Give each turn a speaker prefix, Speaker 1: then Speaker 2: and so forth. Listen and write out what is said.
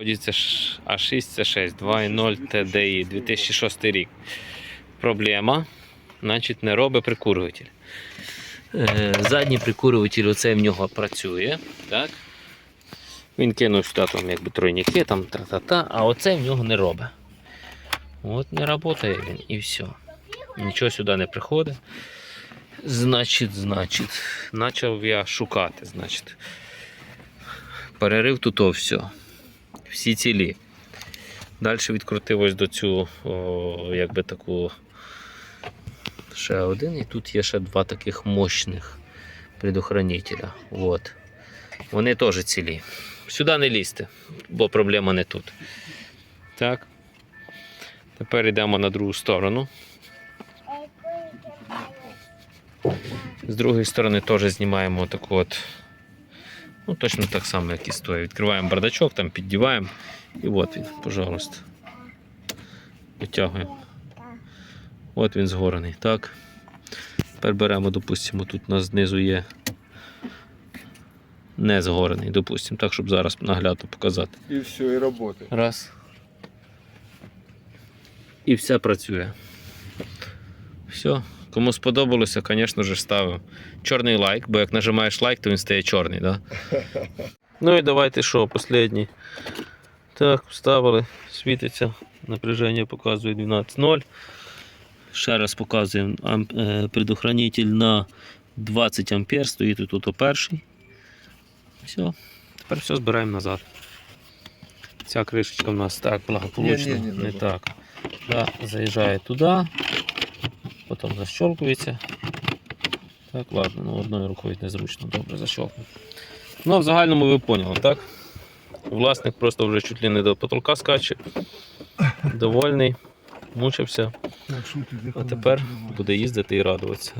Speaker 1: Це ж А6, це 6, 2.0 TDI, 2006 рік. Проблема, значить, не робить прикурюватель. Е, Задній прикурюватель, оце в нього працює. Так? Він кинув сюди там, якби тройники, там тра-та-та, а оце в нього не робить. От не працює він і все. Нічого сюди не приходить. Значить, значить, почав я шукати, значить. Перерив тут все. Всі цілі. Далі відкрутив ось до цю, о, якби таку ще один. І тут є ще два таких мощних предохранителя. От. Вони теж цілі. Сюди не лізьте, бо проблема не тут. Так. Тепер йдемо на другу сторону. З другої сторони теж знімаємо таку от. Ну, точно так само, як і стоїть. Відкриваємо бардачок, там піддіваємо. І от він, пожалуйста. Витягуємо. От він згорений. Так. Тепер беремо, допустимо, тут у нас знизу є не згорений, допустимо, так, щоб зараз наглядно показати.
Speaker 2: И все, и работает.
Speaker 1: Раз. І все працює. Все. Кому сподобалося, звісно ж, ставимо чорний лайк, бо як нажимаєш лайк, то він стає чорний, да? Ну і давайте що, останній. Так, вставили, світиться, напряження показує 12.0. Ще раз показуємо амп- е, предохранитель на 20 ампер, стоїть тут о перший. Все, тепер все збираємо назад. Ця кришечка в нас так благополучно,
Speaker 2: Ні, ні, ні,
Speaker 1: не
Speaker 2: не
Speaker 1: так. Да, заїжджає туди, потім защелкується. Так, ладно, ну одною рукою незручно, добре защелкнув. Ну, в загальному ви поняли, так? Власник просто вже чуть ли не до потолка скаче. Довольний, мучився, а тепер буде їздити і радуватися.